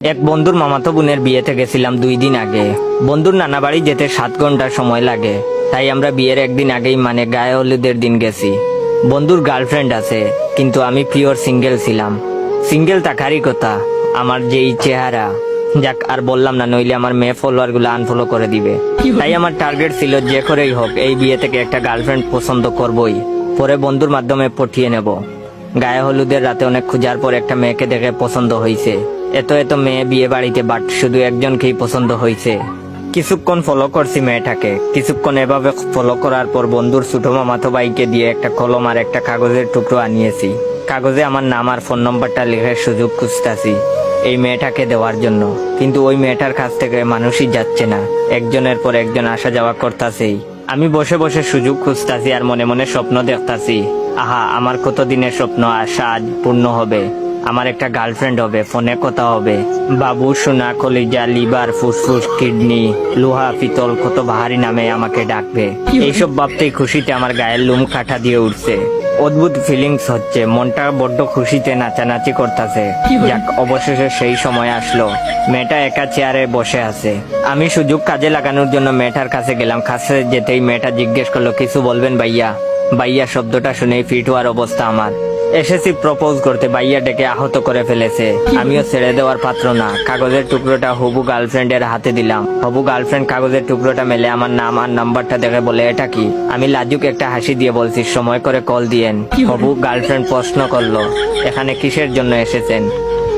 এক বন্ধুর মামাতো বোনের বিয়েতে গেছিলাম দুই দিন আগে। বন্ধুর নানা বাড়ি যেতে সাত ঘণ্টা সময় লাগে, তাই আমরা বিয়ের একদিন আগেই মানে গায়ে হলুদের দিন গেছি। বন্ধুর গার্লফ্রেন্ড আছে, কিন্তু আমি পিওর সিঙ্গেল ছিলাম। সিঙ্গেল থাকারই কথা, আমার যেই চেহারা। যাক, আর বললাম না, নইলে আমার মেয়ে ফলোয়ারগুলো আনফলো করে দিবে। তাই আমার টার্গেট ছিল যে করেই হোক, এই বিয়ে থেকে একটা গার্লফ্রেন্ড পছন্দ করবই, পরে বন্ধুর মাধ্যমে পঠিয়ে নেব। গায়ে হলুদের রাতে অনেক খোঁজার পর একটা মেয়েকে দেখে পছন্দ হয়েছে এত এত মেয়ে বিয়ে বাড়িতে বাট শুধু একজনকেই পছন্দ হয়েছে। কিছুক্ষণ ফলো করছি মেয়েটাকে। কিছুক্ষণ এভাবে ফলো করার পর বন্ধুর ছোট মামাতো বাইকে দিয়ে একটা কলম আর একটা কাগজের টুকরো আনিয়েছি। কাগজে আমার নাম আর ফোন নম্বরটা লেখার সুযোগ খুঁজতেছি, এই মেয়েটাকে দেওয়ার জন্য। কিন্তু ওই মেয়েটার কাছ থেকে মানুষই যাচ্ছে না। একজনের পর একজন আসা যাওয়া করতাছেই। আমি বসে বসে সুযোগ খুঁজতাছি আর মনে মনে স্বপ্ন দেখতাছি। আহা, আমার কত দিনের স্বপ্ন আশা আজ পূর্ণ হবে। আমার একটা গার্লফ্রেন্ড হবে, ফোনে কথা হবে। বাবু সোনা, কলিজা, লিভার, ফুসফুস, কিডনি, লোহা, পিতল, কত বাহারি নামে আমাকে ডাকবে। এইসব ভাবতেই খুশিতে আমার গায়ের লুম কাঠা দিয়ে উঠছে। অদ্ভুত ফিলিংস হচ্ছে, মনটা বড্ড খুশিতে নাচানাচি করতেছে। যাক, অবশেষে সেই সময় আসলো। মেয়েটা একা চেয়ারে বসে আছে। আমি সুযোগ কাজে লাগানোর জন্য মেয়েটার কাছে গেলাম। কাছে যেতেই মেয়েটা জিজ্ঞেস করল, কিছু বলবেন ভাইয়া? ভাইয়া শব্দটা শুনেই ফিট হওয়ার অবস্থা আমার। এসেছি প্রপোজ করতে ভাইয়া ডেকে আহত করে ফেলেছে। আমিও ছেড়ে দেওয়ার পাত্র না। কাগজের টুকরোটা হবু গার্লফ্রেন্ডের হাতে দিলাম। হবু গার্লফ্রেন্ড কাগজের টুকরোটা মেলে আমার নাম আর নাম্বারটা দেখে বলে এটা কি? আমি লাজুক একটা হাসি দিয়ে বলছি সময় করে কল দিয়েন। হবু গার্লফ্রেন্ড প্রশ্ন করল এখানে কিসের জন্য এসেছেন?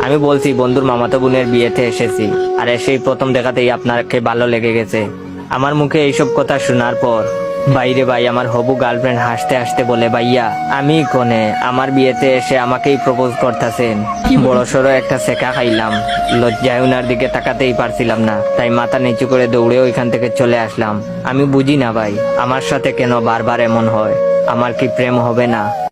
আমি বলছি বন্ধুর মামাতো বোনের বিয়েতে এসেছি। আর এসেই প্রথম দেখাতেই আপনাকে ভালো লেগে গেছে। আমার মুখে এইসব কথা শোনার পর বাইরে ভাই আমার হবু গার্লফ্রেন্ড হাসতে হাসতে বলে ভাইয়া আমি কোনে? আমার বিয়েতে এসে আমাকেই প্রপোজ করতেছেন। বড় সড়ো একটা সেকা খাইলাম। লজ্জায় উনার দিকে তাকাতেই পারছিলাম না। তাই মাথা নিচু করে দৌড়ে ওইখান থেকে চলে আসলাম। আমি বুঝি না ভাই আমার সাথে কেন বারবার এমন হয়? আমার কি প্রেম হবে না?